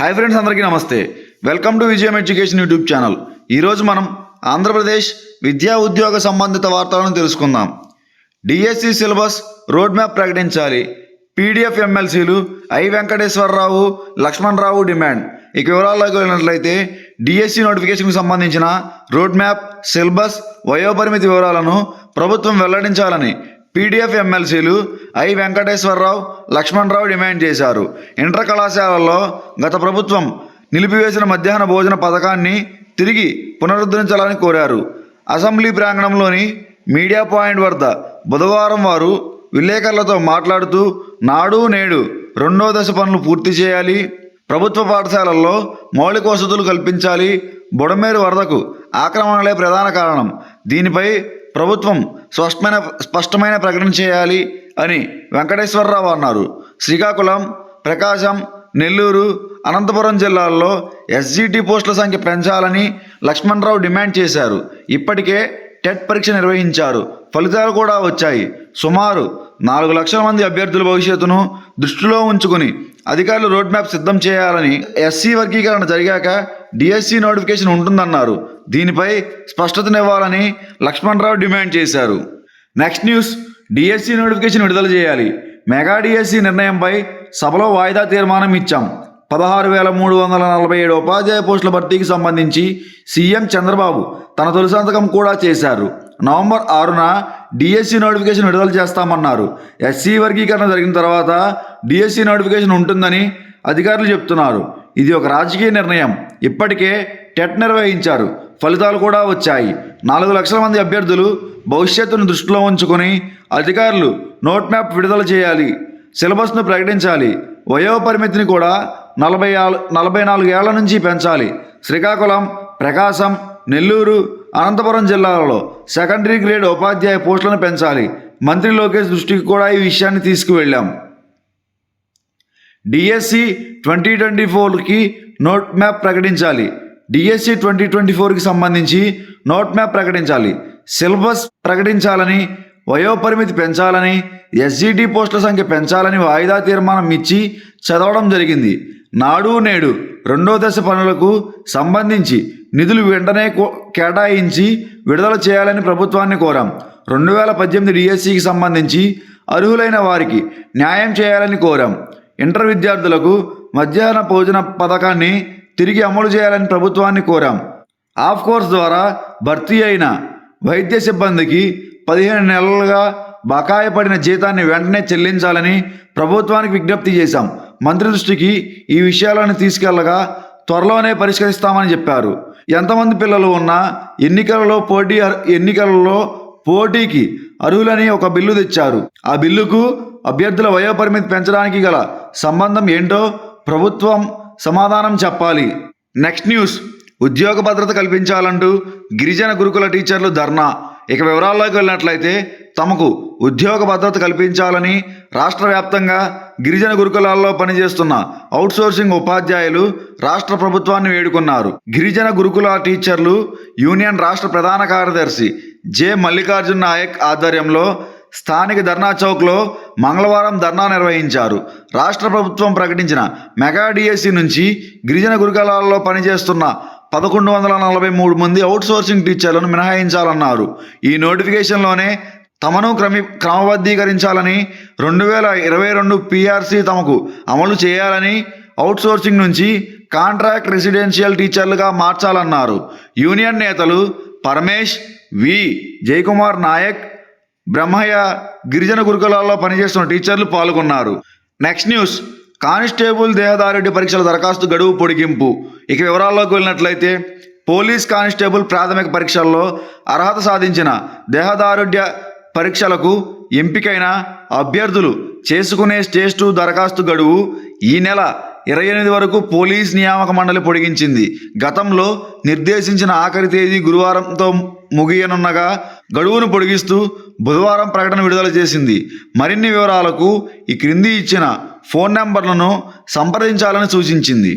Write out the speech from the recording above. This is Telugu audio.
హాయ్ ఫ్రెండ్స్ అందరికీ నమస్తే. Welcome to Vijayam education YouTube channel ఈరోజు మనం ఆంధ్రప్రదేశ్ విద్యా ఉద్యోగ సంబంధిత వార్తలను తెలుసుకుందాం. డిఎస్సి సిలబస్ రోడ్ మ్యాప్ ప్రకటించాలి. పీడిఎఫ్ ఎమ్మెల్సీలు ఐ వెంకటేశ్వరరావు లక్ష్మణరావు డిమాండ్. ఇక వివరాల్లోకి వెళ్ళినట్లయితే డిఎస్సి నోటిఫికేషన్కి సంబంధించిన రోడ్ మ్యాప్ సిలబస్ వయోపరిమితి వివరాలను ప్రభుత్వం వెల్లడించాలని పీడిఎఫ్ ఎమ్మెల్సీలు ఐ వెంకటేశ్వరరావు లక్ష్మణరావు డిమాండ్ చేశారు. ఇంటర్ కళాశాలల్లో గత ప్రభుత్వం నిలిపివేసిన మధ్యాహ్న భోజన పథకాన్ని తిరిగి పునరుద్ధరించాలని కోరారు. అసెంబ్లీ ప్రాంగణంలోని మీడియా పాయింట్ వద్ద బుధవారం వారు విలేకరులతో మాట్లాడుతూ నాడు నేడు రెండో దశ పనులు పూర్తి చేయాలి. ప్రభుత్వ పాఠశాలల్లో మౌలిక వసతులు కల్పించాలి. బుడమేరు వరదకు ఆక్రమణలే ప్రధాన కారణం. దీనిపై ప్రభుత్వం స్పష్టమైన స్పష్టమైన ప్రకటన చేయాలి అని వెంకటేశ్వరరావు అన్నారు. శ్రీకాకుళం ప్రకాశం నెల్లూరు అనంతపురం జిల్లాల్లో ఎస్జీటీ పోస్టుల సంఖ్య పెంచాలని లక్ష్మణరావు డిమాండ్ చేశారు. ఇప్పటికే టెట్ పరీక్ష నిర్వహించారు. ఫలితాలు కూడా వచ్చాయి. సుమారు నాలుగు లక్షల మంది అభ్యర్థుల భవిష్యత్తును దృష్టిలో ఉంచుకుని అధికారులు రోడ్ మ్యాప్ సిద్ధం చేయాలని ఎస్సీ వర్గీకరణ జరిగాక డిఎస్సి నోటిఫికేషన్ ఉంటుందన్నారు. దీనిపై స్పష్టతనివ్వాలని లక్ష్మణరావు డిమాండ్ చేశారు. నెక్స్ట్ న్యూస్ డిఎస్సి నోటిఫికేషన్ విడుదల చేయాలి. మెగా డిఎస్సి నిర్ణయంపై సభలో వాయిదా తీర్మానం ఇచ్చాం. పదహారు వేల మూడు వందల నలభై ఏడు ఉపాధ్యాయ పోస్టుల భర్తీకి సంబంధించి సీఎం చంద్రబాబు తన తొలి సంతకం కూడా చేశారు. నవంబర్ ఆరున డిఎస్సి నోటిఫికేషన్ విడుదల చేస్తామన్నారు. ఎస్సీ వర్గీకరణ జరిగిన తర్వాత డిఎస్సి నోటిఫికేషన్ ఉంటుందని అధికారులు చెప్తున్నారు. ఇది ఒక రాజకీయ నిర్ణయం. ఇప్పటికే టెట్ నిర్వహించారు. ఫలితాలు కూడా వచ్చాయి. నాలుగు లక్షల మంది అభ్యర్థులు భవిష్యత్తును దృష్టిలో ఉంచుకొని అధికారులు నోట్ మ్యాప్ విడుదల చేయాలి. సిలబస్ను ప్రకటించాలి. వయో పరిమితిని కూడా నలభై ఆలు నలభై నాలుగు ఏళ్ళ నుంచి పెంచాలి. శ్రీకాకుళం ప్రకాశం నెల్లూరు అనంతపురం జిల్లాలలో సెకండరీ గ్రేడ్ ఉపాధ్యాయ పోస్టులను పెంచాలి. మంత్రి లోకేష్ దృష్టికి కూడా ఈ విషయాన్ని తీసుకువెళ్ళాం. డిఎస్సి ట్వంటీ ట్వంటీ ఫోర్కి నోట్ మ్యాప్ ప్రకటించాలి. డిఎస్సి ట్వంటీ ట్వంటీ ఫోర్కి సంబంధించి నోట్ మ్యాప్ ప్రకటించాలి. సిలబస్ ప్రకటించాలని వయోపరిమితి పెంచాలని ఎస్జిటి పోస్టుల సంఖ్య పెంచాలని వాయిదా తీర్మానం ఇచ్చి చదవడం జరిగింది. నాడు నేడు రెండో దశ పనులకు సంబంధించి నిధులు వెంటనే కో- కేటాయించి విడుదల చేయాలని ప్రభుత్వాన్ని కోరాం. రెండు వేల పద్దెనిమిది డిఎస్సికి సంబంధించి అర్హులైన వారికి న్యాయం చేయాలని కోరాం. ఇంటర్ విద్యార్థులకు మధ్యాహ్న భోజన పథకాన్ని తిరిగి అమలు చేయాలని ప్రభుత్వాన్ని కోరాం. ఆఫ్ కోర్స్ ద్వారా భర్తీ అయిన వైద్య సిబ్బందికి పదిహేను నెలలుగా బకాయి పడిన జీతాన్ని వెంటనే చెల్లించాలని ప్రభుత్వానికి విజ్ఞప్తి చేశాం. మంత్రి దృష్టికి ఈ విషయాలను తీసుకెళ్ళగా త్వరలోనే పరిష్కరిస్తామని చెప్పారు. ఎంతమంది పిల్లలు ఉన్నా ఎన్నికలలో పోటీ ఎన్నికలలో పోటీకి అర్హులని ఒక బిల్లు తెచ్చారు. ఆ బిల్లుకు అభ్యర్థుల వయోపరిమితి పెంచడానికి గల సంబంధం ఏంటో ప్రభుత్వం సమాధానం చెప్పాలి. Next news. ఉద్యోగ భద్రత కల్పించాలంటూ గిరిజన గురుకుల టీచర్లు ధర్నా. ఇక వివరాల్లోకి వెళ్ళినట్లయితే తమకు ఉద్యోగ భద్రత కల్పించాలని రాష్ట్ర వ్యాప్తంగా గిరిజన గురుకులాల్లో పనిచేస్తున్న అవుట్సోర్సింగ్ ఉపాధ్యాయులు రాష్ట్ర ప్రభుత్వాన్ని వేడుకున్నారు. గిరిజన గురుకుల టీచర్లు యూనియన్ రాష్ట్ర ప్రధాన కార్యదర్శి జె మల్లికార్జున్ నాయక్ ఆధ్వర్యంలో స్థానిక ధర్నా చౌక్లో మంగళవారం ధర్నా నిర్వహించారు. రాష్ట్ర ప్రభుత్వం ప్రకటించిన మెగా డిఎస్సి నుంచి గిరిజన గురుకులాల్లో పనిచేస్తున్న పదకొండు వందల నలభై మూడు మంది అవుట్సోర్సింగ్ టీచర్లను మినహాయించాలన్నారు. ఈ నోటిఫికేషన్లోనే తమను క్రమి క్రమబద్ధీకరించాలని రెండు వేల ఇరవై రెండు పీఆర్సీ తమకు అమలు చేయాలని అవుట్సోర్సింగ్ నుంచి కాంట్రాక్ట్ రెసిడెన్షియల్ టీచర్లుగా మార్చాలన్నారు. యూనియన్ నేతలు పరమేష్ వి. జయకుమార్ నాయక్ బ్రహ్మయ్య గిరిజన గురుకులాల్లో పనిచేస్తున్న టీచర్లు పాల్గొన్నారు. నెక్స్ట్ న్యూస్ కానిస్టేబుల్ దేహదారెడ్డి పరీక్షల దరఖాస్తు గడువు పొడిగింపు. ఇక వివరాల్లోకి వెళ్ళినట్లయితే పోలీస్ కానిస్టేబుల్ ప్రాథమిక పరీక్షల్లో అర్హత సాధించిన దేహదారుఢ్య పరీక్షలకు ఎంపికైన అభ్యర్థులు చేసుకునే స్టేజ్ టూ దరఖాస్తు గడువు ఈ నెల ఇరవై ఎనిమిది వరకు పోలీస్ నియామక మండలి పొడిగించింది. గతంలో నిర్దేశించిన ఆఖరి తేదీ గురువారంతో ముగియనున్నగా గడువును పొడిగిస్తూ బుధవారం ప్రకటన విడుదల చేసింది. మరిన్ని వివరాలకు ఈ క్రింది ఇచ్చిన ఫోన్ నెంబర్లను సంప్రదించాలని సూచించింది.